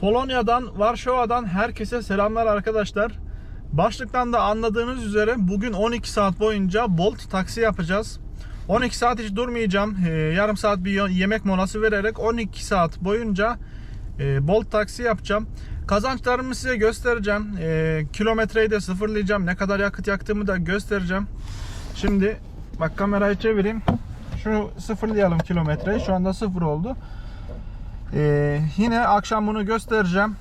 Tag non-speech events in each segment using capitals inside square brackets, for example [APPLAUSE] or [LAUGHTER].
Polonya'dan, Varşova'dan herkese selamlar arkadaşlar. Başlıktan da anladığınız üzere bugün 12 saat boyunca Bolt taksi yapacağız. 12 saat hiç durmayacağım. Ee, yarım saat bir yemek molası vererek 12 saat boyunca e, Bolt taksi yapacağım. Kazançlarımı size göstereceğim. Ee, kilometreyi de sıfırlayacağım. Ne kadar yakıt yaktığımı da göstereceğim. Şimdi bak kamerayı çevireyim. Şu sıfırlayalım kilometreyi. Şu anda sıfır oldu. Ee, yine akşam bunu göstereceğim.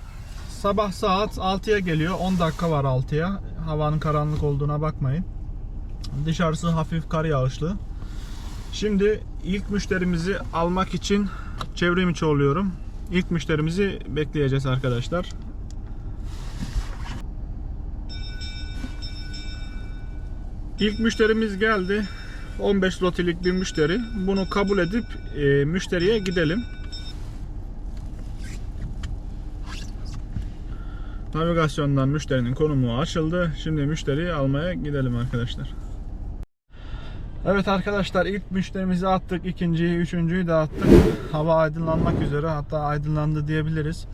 Sabah saat 6'ya geliyor. 10 dakika var 6'ya. Havanın karanlık olduğuna bakmayın. Dışarısı hafif kar yağışlı. Şimdi ilk müşterimizi almak için çevrim içi oluyorum. İlk müşterimizi bekleyeceğiz arkadaşlar. İlk müşterimiz geldi. 15 lotilik bir müşteri. Bunu kabul edip e, müşteriye gidelim. Navigasyondan müşterinin konumu açıldı. Şimdi müşteriyi almaya gidelim arkadaşlar. Evet arkadaşlar ilk müşterimizi attık. ikinciyi, üçüncüyü de attık. Hava aydınlanmak üzere hatta aydınlandı diyebiliriz.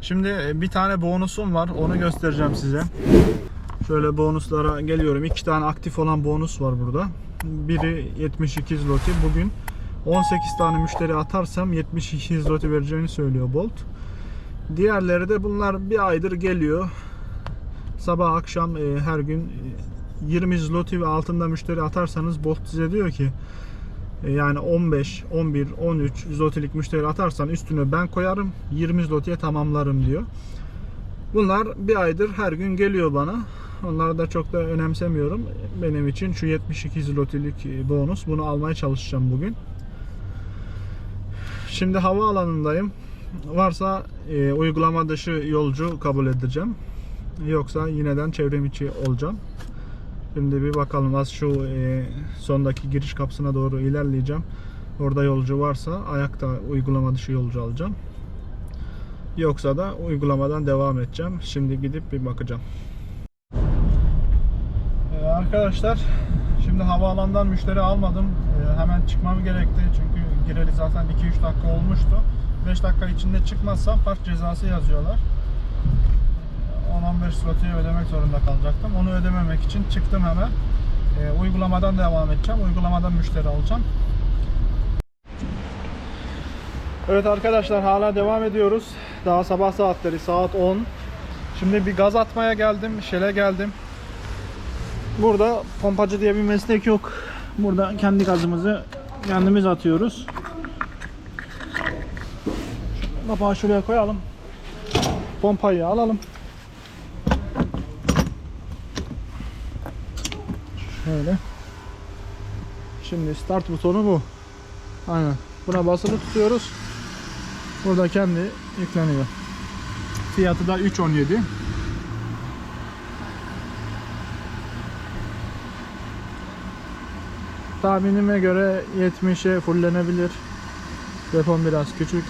Şimdi e, bir tane bonusum var. Onu göstereceğim size. Şöyle bonuslara geliyorum. İki tane aktif olan bonus var burada. Biri 72 zloty. Bugün 18 tane müşteri atarsam 72 zloty vereceğini söylüyor Bolt. Diğerleri de bunlar bir aydır geliyor. Sabah akşam e, her gün e, 20 zloty ve altında müşteri atarsanız Bolt size diyor ki e, yani 15, 11, 13 zlotylik müşteri atarsan üstüne ben koyarım 20 zlotyye tamamlarım diyor. Bunlar bir aydır her gün geliyor bana. Onları da çok da önemsemiyorum. Benim için şu 72 zlotylik e, bonus. Bunu almaya çalışacağım bugün. Şimdi hava alanındayım. Varsa e, uygulama dışı yolcu kabul edeceğim. Yoksa yineden çevrim içi olacağım. Şimdi bir bakalım az şu e, sondaki giriş kapısına doğru ilerleyeceğim. Orada yolcu varsa ayakta uygulama dışı yolcu alacağım. Yoksa da uygulamadan devam edeceğim. Şimdi gidip bir bakacağım. Ee, arkadaşlar şimdi havaalanından müşteri almadım. Hemen çıkmam gerekti. Çünkü gireli zaten 2-3 dakika olmuştu. 5 dakika içinde çıkmazsam park cezası yazıyorlar. Ee, 10-15 zloty'yi ödemek zorunda kalacaktım. Onu ödememek için çıktım hemen. Ee, uygulamadan devam edeceğim. Uygulamadan müşteri alacağım. Evet arkadaşlar hala devam ediyoruz. Daha sabah saatleri saat 10. Şimdi bir gaz atmaya geldim. Şele geldim. Burada pompacı diye bir meslek yok. Burada kendi gazımızı kendimiz atıyoruz. Kapağı şuraya koyalım. Pompayı alalım. Şöyle. Şimdi start butonu bu. Aynen. Buna basılı tutuyoruz. Burada kendi yükleniyor. Fiyatı da 3.17. Tahminime göre 70'e fullenebilir. Depom biraz küçük.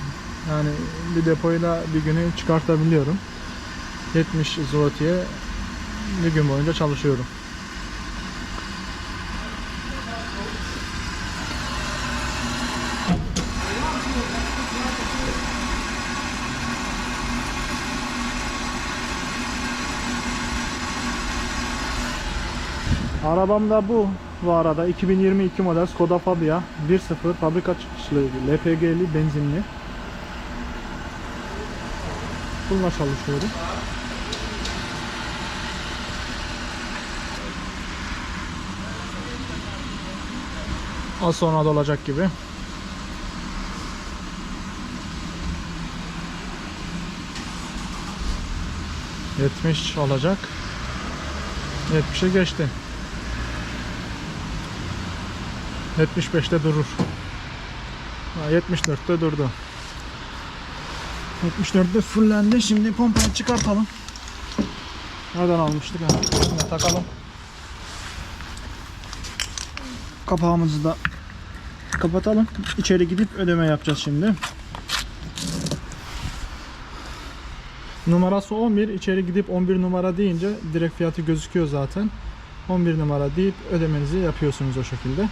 Yani bir depoyla bir günü çıkartabiliyorum. 70 zloty'ye bir gün boyunca çalışıyorum. Arabam da bu bu arada 2022 model Skoda Fabia 1.0 fabrika çıkışlı LPG'li benzinli. Bununla çalışıyorum. Az sonra dolacak gibi. Yetmiş olacak. 70'e geçti. 75'te durur. Ha, 74'te durdu. 74'te fullendi. Şimdi pompayı çıkartalım. Nereden almıştık? Şuna takalım. Kapağımızı da kapatalım. İçeri gidip ödeme yapacağız şimdi. Numarası 11. İçeri gidip 11 numara deyince direkt fiyatı gözüküyor zaten. 11 numara deyip ödemenizi yapıyorsunuz o şekilde.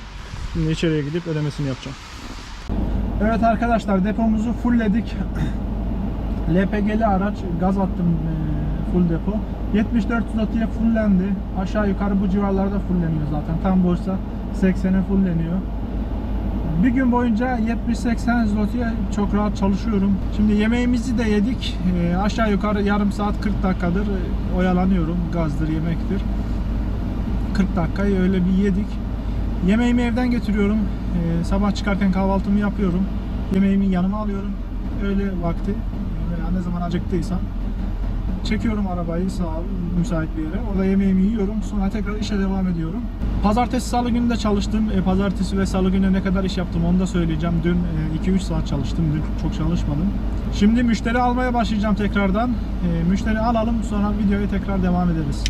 Şimdi içeriye gidip ödemesini yapacağım. Evet arkadaşlar depomuzu fullledik. [CLEARS THROAT] LPG'li araç gaz attım e, full depo. 74 zlotiye fullendi. Aşağı yukarı bu civarlarda fulleniyor zaten. Tam boşsa 80'e fulleniyor. Bir gün boyunca 70-80 zlotiye çok rahat çalışıyorum. Şimdi yemeğimizi de yedik. E, aşağı yukarı yarım saat 40 dakikadır oyalanıyorum. Gazdır, yemektir. 40 dakikayı öyle bir yedik. Yemeğimi evden getiriyorum. E, sabah çıkarken kahvaltımı yapıyorum. Yemeğimi yanıma alıyorum. Öğle vakti veya ne zaman acıktıysam çekiyorum arabayı sağa müsait bir yere. Orada yemeğimi yiyorum. Sonra tekrar işe devam ediyorum. Pazartesi salı günü de çalıştım. E, pazartesi ve salı günü ne kadar iş yaptım onu da söyleyeceğim. Dün e, 2-3 saat çalıştım. Dün çok çalışmadım. Şimdi müşteri almaya başlayacağım tekrardan. E, müşteri alalım sonra videoya tekrar devam ederiz.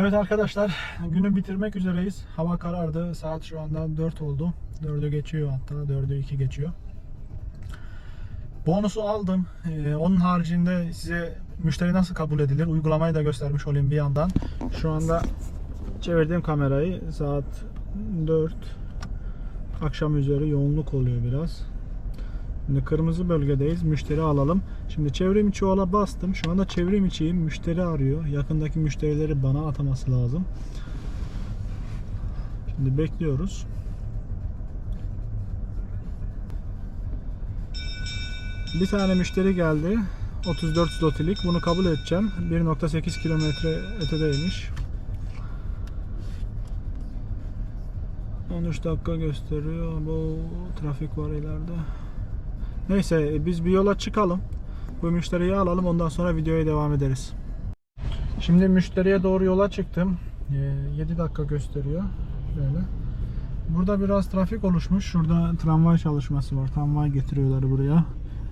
Evet arkadaşlar günü bitirmek üzereyiz. Hava karardı. Saat şu anda 4 oldu. 4'ü geçiyor hatta. 4'ü 2 geçiyor. Bonusu aldım. Ee, onun haricinde size müşteri nasıl kabul edilir uygulamayı da göstermiş olayım bir yandan. Şu anda çevirdiğim kamerayı saat 4 akşam üzeri yoğunluk oluyor biraz. Şimdi kırmızı bölgedeyiz. Müşteri alalım. Şimdi çevrim içi ola bastım. Şu anda çevrim içiyim. Müşteri arıyor. Yakındaki müşterileri bana ataması lazım. Şimdi bekliyoruz. Bir tane müşteri geldi. 34 zlotilik. Bunu kabul edeceğim. 1.8 kilometre ötedeymiş. 13 dakika gösteriyor. Bu trafik var ileride. Neyse e, biz bir yola çıkalım. Bu müşteriyi alalım ondan sonra videoya devam ederiz. Şimdi müşteriye doğru yola çıktım. 7 dakika gösteriyor. Böyle. Burada biraz trafik oluşmuş. Şurada tramvay çalışması var. Tramvay getiriyorlar buraya.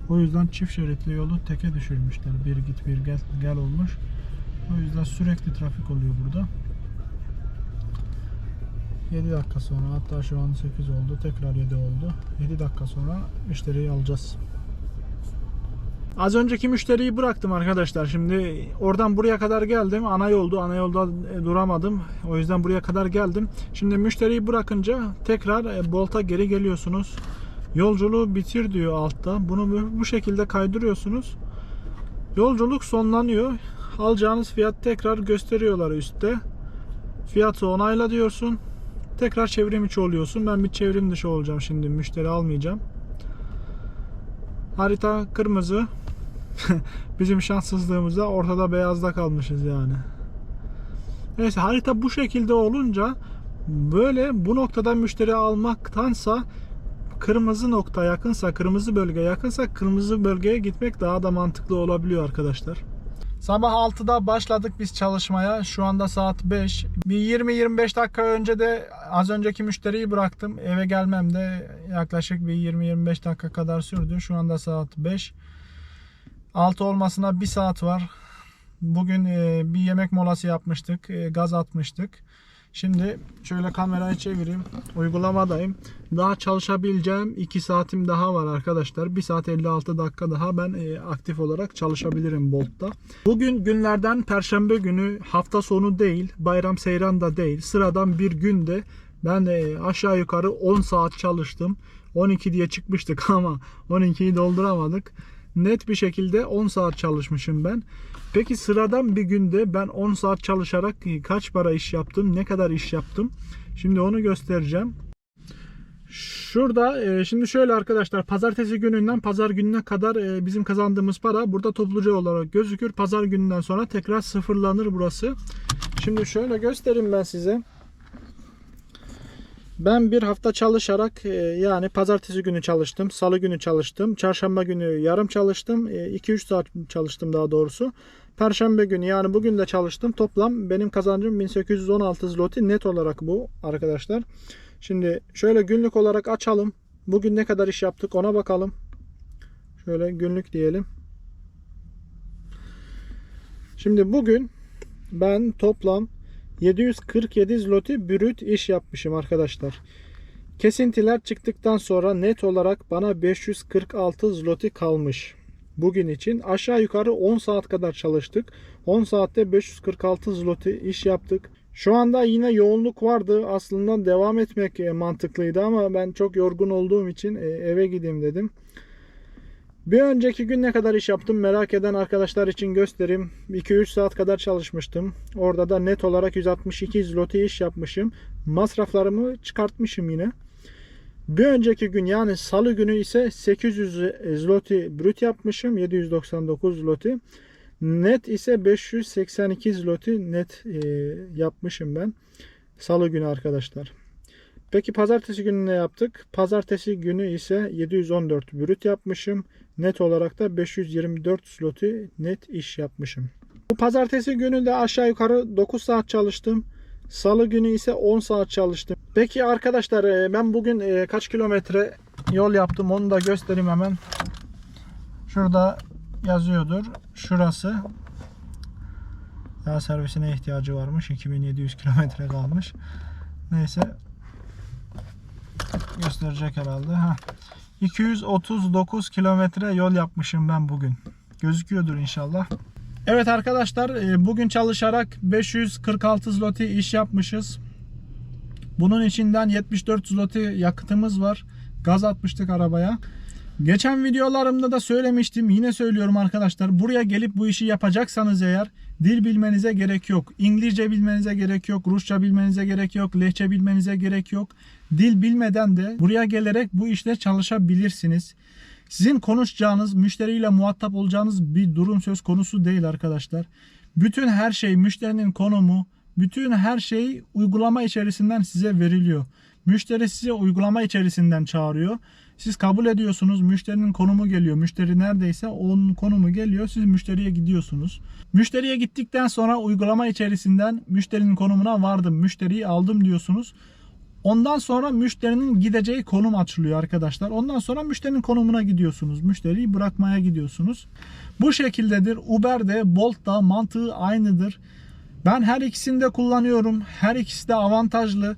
O yüzden çift şeritli yolu teke düşürmüşler. Bir git bir gel, gel olmuş. O yüzden sürekli trafik oluyor burada. 7 dakika sonra hatta şu an 8 oldu. Tekrar 7 oldu. 7 dakika sonra müşteriyi alacağız. Az önceki müşteriyi bıraktım arkadaşlar. Şimdi oradan buraya kadar geldim. Ana yoldu. Ana yolda e, duramadım. O yüzden buraya kadar geldim. Şimdi müşteriyi bırakınca tekrar e, Bolt'a geri geliyorsunuz. Yolculuğu bitir diyor altta. Bunu bu- bu şekilde kaydırıyorsunuz. Yolculuk sonlanıyor. Alacağınız fiyat tekrar gösteriyorlar üstte. Fiyatı onayla diyorsun. Tekrar çevrim içi oluyorsun. Ben bir çevrim dışı olacağım şimdi. Müşteri almayacağım. Harita kırmızı. [LAUGHS] Bizim şanssızlığımızda ortada beyazda kalmışız yani. Neyse harita bu şekilde olunca böyle bu noktada müşteri almaktansa kırmızı nokta yakınsa, kırmızı bölge yakınsa kırmızı bölgeye gitmek daha da mantıklı olabiliyor arkadaşlar. Sabah 6'da başladık biz çalışmaya. Şu anda saat 5. Bir 20-25 dakika önce de az önceki müşteriyi bıraktım. Eve gelmem de yaklaşık bir 20-25 dakika kadar sürdü. Şu anda saat 5. 6 olmasına 1 saat var. Bugün e, bir yemek molası yapmıştık. e, Gaz atmıştık. Şimdi şöyle kamerayı çevireyim. Uygulamadayım. Daha çalışabileceğim 2 saatim daha var arkadaşlar. 1 saat 56 dakika daha ben e, aktif olarak çalışabilirim Bolt'ta. Bugün günlerden perşembe günü hafta sonu değil. Bayram seyran da değil. Sıradan bir günde ben e, aşağı yukarı 10 saat çalıştım. 12 diye çıkmıştık [LAUGHS] ama 12'yi dolduramadık. Net bir şekilde 10 saat çalışmışım ben. Peki sıradan bir günde ben 10 saat çalışarak kaç para iş yaptım, ne kadar iş yaptım? Şimdi onu göstereceğim. Şurada e, şimdi şöyle arkadaşlar pazartesi gününden pazar gününe kadar e, bizim kazandığımız para burada topluca olarak gözükür. Pazar gününden sonra tekrar sıfırlanır burası. Şimdi şöyle göstereyim ben size. Ben bir hafta çalışarak e, yani pazartesi günü çalıştım, salı günü çalıştım, çarşamba günü yarım çalıştım, 2-3 saat çalıştım daha doğrusu. Perşembe günü yani bugün de çalıştım. Toplam benim kazancım 1816 zloty net olarak bu arkadaşlar. Şimdi şöyle günlük olarak açalım. Bugün ne kadar iş yaptık ona bakalım. Şöyle günlük diyelim. Şimdi bugün ben toplam 747 zloty brüt iş yapmışım arkadaşlar. Kesintiler çıktıktan sonra net olarak bana 546 zloty kalmış. Bugün için aşağı yukarı 10 saat kadar çalıştık. 10 saatte 546 zloty iş yaptık. Şu anda yine yoğunluk vardı. Aslında devam etmek e, mantıklıydı ama ben çok yorgun olduğum için e, eve gideyim dedim. Bir önceki gün ne kadar iş yaptım merak eden arkadaşlar için göstereyim. 2-3 saat kadar çalışmıştım. Orada da net olarak 162 zloty iş yapmışım. Masraflarımı çıkartmışım yine. Bir önceki gün yani salı günü ise 800 zloty brüt yapmışım. 799 zloty. Net ise 582 zloty net e, yapmışım ben. Salı günü arkadaşlar. Peki pazartesi günü ne yaptık? Pazartesi günü ise 714 brüt yapmışım. Net olarak da 524 zloty net iş yapmışım. Bu pazartesi günü de aşağı yukarı 9 saat çalıştım. Salı günü ise 10 saat çalıştım. Peki arkadaşlar e, ben bugün e, kaç kilometre yol yaptım onu da göstereyim hemen. Şurada yazıyordur. Şurası. Yağ servisine ihtiyacı varmış. 2700 kilometre kalmış. Neyse. Gösterecek herhalde. Ha. 239 kilometre yol yapmışım ben bugün. Gözüküyordur inşallah. Evet arkadaşlar e, bugün çalışarak 546 zloty iş yapmışız. Bunun içinden 74 zloty yakıtımız var. Gaz atmıştık arabaya. Geçen videolarımda da söylemiştim. Yine söylüyorum arkadaşlar. Buraya gelip bu işi yapacaksanız eğer dil bilmenize gerek yok. İngilizce bilmenize gerek yok. Rusça bilmenize gerek yok. Lehçe bilmenize gerek yok. Dil bilmeden de buraya gelerek bu işte çalışabilirsiniz. Sizin konuşacağınız, müşteriyle muhatap olacağınız bir durum söz konusu değil arkadaşlar. Bütün her şey, müşterinin konumu, bütün her şey uygulama içerisinden size veriliyor. Müşteri size uygulama içerisinden çağırıyor. Siz kabul ediyorsunuz. Müşterinin konumu geliyor. Müşteri neredeyse onun konumu geliyor. Siz müşteriye gidiyorsunuz. Müşteriye gittikten sonra uygulama içerisinden müşterinin konumuna vardım. Müşteriyi aldım diyorsunuz. Ondan sonra müşterinin gideceği konum açılıyor arkadaşlar. Ondan sonra müşterinin konumuna gidiyorsunuz. Müşteriyi bırakmaya gidiyorsunuz. Bu şekildedir. Uber'de, Bolt'ta mantığı aynıdır. Ben her ikisini de kullanıyorum. Her ikisi de avantajlı.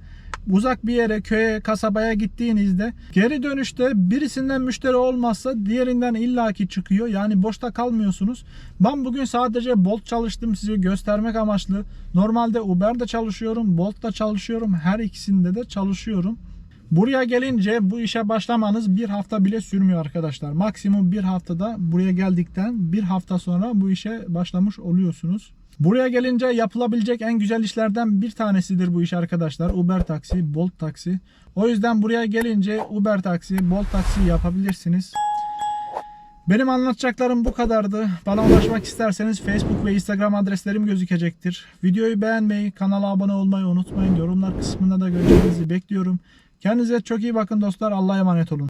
Uzak bir yere, köye, kasabaya gittiğinizde geri dönüşte birisinden müşteri olmazsa diğerinden illaki çıkıyor. Yani boşta kalmıyorsunuz. Ben bugün sadece Bolt çalıştım size göstermek amaçlı. Normalde Uber'de çalışıyorum, Bolt'ta çalışıyorum. Her ikisinde de çalışıyorum. Buraya gelince bu işe başlamanız bir hafta bile sürmüyor arkadaşlar. Maksimum bir haftada buraya geldikten bir hafta sonra bu işe başlamış oluyorsunuz. Buraya gelince yapılabilecek en güzel işlerden bir tanesidir bu iş arkadaşlar. Uber taksi, Bolt taksi. O yüzden buraya gelince Uber taksi, Bolt taksi yapabilirsiniz. Benim anlatacaklarım bu kadardı. Bana ulaşmak isterseniz Facebook ve Instagram adreslerim gözükecektir. Videoyu beğenmeyi, kanala abone olmayı unutmayın. Yorumlar kısmında da görüşlerinizi bekliyorum. Kendinize çok iyi bakın dostlar. Allah'a emanet olun.